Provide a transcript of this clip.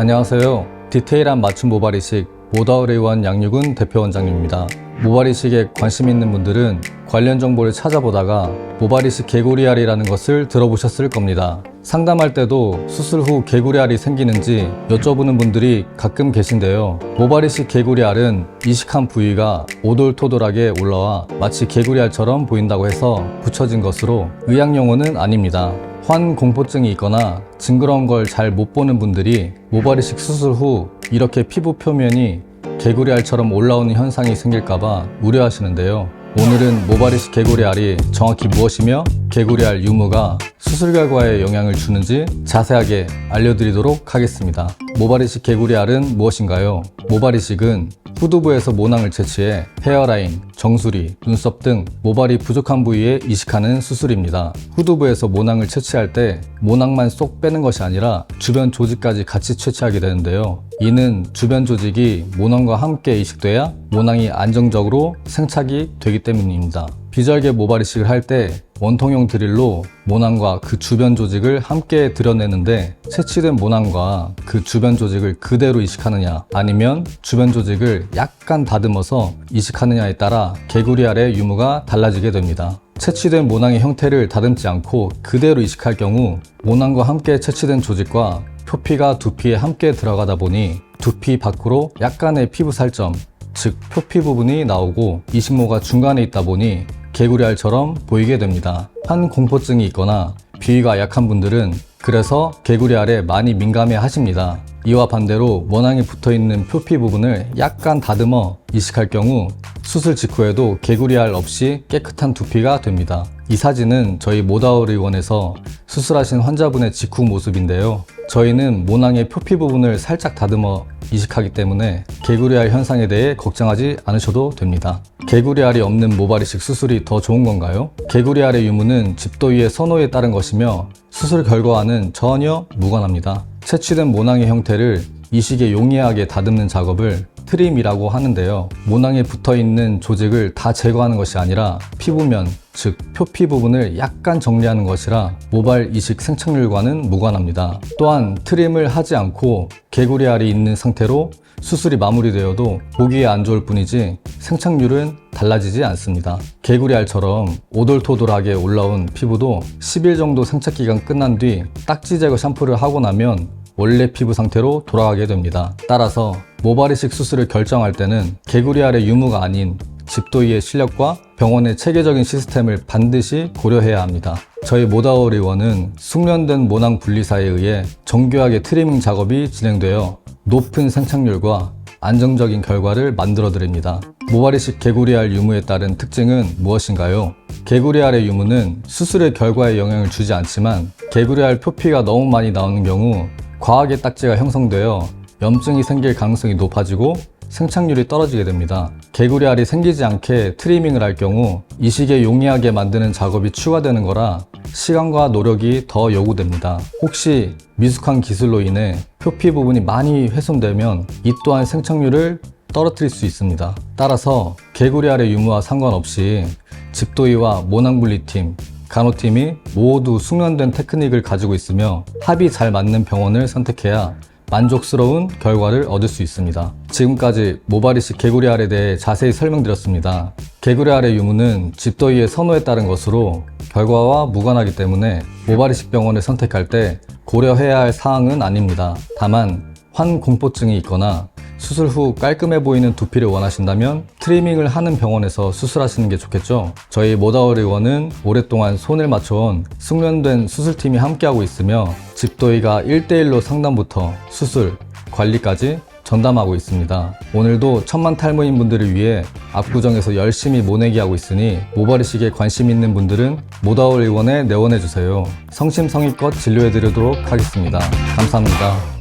안녕하세요. 디테일한 맞춤 모발이식 모다울 의원 양육은 대표 원장님입니다. 모발이식에 관심 있는 분들은 관련 정보를 찾아보다가 모발이식 개구리알이라는 것을 들어보셨을 겁니다. 상담할 때도 수술 후 개구리알이 생기는지 여쭤보는 분들이 가끔 계신데요. 모발이식 개구리알은 이식한 부위가 오돌토돌하게 올라와 마치 개구리알처럼 보인다고 해서 붙여진 것으로 의학 용어는 아닙니다. 환 공포증이 있거나 징그러운 걸 잘 못 보는 분들이 모발이식 수술 후 이렇게 피부 표면이 개구리 알처럼 올라오는 현상이 생길까봐 우려하시는데요. 오늘은 모발이식 개구리 알이 정확히 무엇이며 개구리알 유무가 수술 결과에 영향을 주는지 자세하게 알려드리도록 하겠습니다. 모발이식 개구리알은 무엇인가요? 모발이식은 후두부에서 모낭을 채취해 헤어라인, 정수리, 눈썹 등 모발이 부족한 부위에 이식하는 수술입니다. 후두부에서 모낭을 채취할 때 모낭만 쏙 빼는 것이 아니라 주변 조직까지 같이 채취하게 되는데요. 이는 주변 조직이 모낭과 함께 이식돼야 모낭이 안정적으로 생착이 되기 때문입니다. 비절개 모발 이식을 할 때 원통형 드릴로 모낭과 그 주변 조직을 함께 드러내는데 채취된 모낭과 그 주변 조직을 그대로 이식하느냐 아니면 주변 조직을 약간 다듬어서 이식하느냐에 따라 개구리 알의 유무가 달라지게 됩니다. 채취된 모낭의 형태를 다듬지 않고 그대로 이식할 경우 모낭과 함께 채취된 조직과 표피가 두피에 함께 들어가다 보니 두피 밖으로 약간의 피부 살점, 즉 표피 부분이 나오고 이식모가 중간에 있다 보니 개구리알처럼 보이게 됩니다. 한 공포증이 있거나 비위가 약한 분들은 그래서 개구리알에 많이 민감해 하십니다. 이와 반대로 원앙에 붙어 있는 표피 부분을 약간 다듬어 이식할 경우 수술 직후에도 개구리알 없이 깨끗한 두피가 됩니다. 이 사진은 저희 모다울 의원에서 수술하신 환자분의 직후 모습인데요. 저희는 모낭의 표피 부분을 살짝 다듬어 이식하기 때문에 개구리알 현상에 대해 걱정하지 않으셔도 됩니다. 개구리알이 없는 모발 이식 수술이 더 좋은 건가요? 개구리알의 유무는 집도위의 선호에 따른 것이며 수술 결과와는 전혀 무관합니다. 채취된 모낭의 형태를 이식에 용이하게 다듬는 작업을 트림이라고 하는데요. 모낭에 붙어 있는 조직을 다 제거하는 것이 아니라 피부면, 즉 표피 부분을 약간 정리하는 것이라 모발 이식 생착률과는 무관합니다. 또한 트림을 하지 않고 개구리 알이 있는 상태로 수술이 마무리되어도 보기에 안 좋을 뿐이지 생착률은 달라지지 않습니다. 개구리 알처럼 오돌토돌하게 올라온 피부도 10일 정도 생착 기간 끝난 뒤 딱지 제거 샴푸를 하고 나면 원래 피부 상태로 돌아가게 됩니다. 따라서 모발이식 수술을 결정할 때는 개구리알의 유무가 아닌 집도이의 실력과 병원의 체계적인 시스템을 반드시 고려해야 합니다. 저희 모다올 의원은 숙련된 모낭 분리사에 의해 정교하게 트리밍 작업이 진행되어 높은 생착률과 안정적인 결과를 만들어 드립니다. 모발이식 개구리알 유무에 따른 특징은 무엇인가요? 개구리알의 유무는 수술의 결과에 영향을 주지 않지만 개구리알 표피가 너무 많이 나오는 경우 과하게 딱지가 형성되어 염증이 생길 가능성이 높아지고 생착률이 떨어지게 됩니다. 개구리 알이 생기지 않게 트리밍을 할 경우 이식에 용이하게 만드는 작업이 추가되는 거라 시간과 노력이 더 요구됩니다. 혹시 미숙한 기술로 인해 표피 부분이 많이 훼손되면 이 또한 생착률을 떨어뜨릴 수 있습니다. 따라서 개구리 알의 유무와 상관없이 집도이와 모낭분리팀, 간호팀이 모두 숙련된 테크닉을 가지고 있으며 합이 잘 맞는 병원을 선택해야 만족스러운 결과를 얻을 수 있습니다. 지금까지 모발이식 개구리알에 대해 자세히 설명드렸습니다. 개구리알의 유무는 집도이의 선호에 따른 것으로 결과와 무관하기 때문에 모발이식 병원을 선택할 때 고려해야 할 사항은 아닙니다. 다만 환 공포증이 있거나 수술 후 깔끔해 보이는 두피를 원하신다면 트리밍을 하는 병원에서 수술하시는 게 좋겠죠. 저희 모다월 의원은 오랫동안 손을 맞춰온 숙련된 수술팀이 함께하고 있으며 집도이가 1대1로 상담부터 수술, 관리까지 전담하고 있습니다. 오늘도 천만 탈모인 분들을 위해 압구정에서 열심히 모내기 하고 있으니 모발이식에 관심 있는 분들은 모다월 의원에 내원해 주세요. 성심성의껏 진료해 드리도록 하겠습니다. 감사합니다.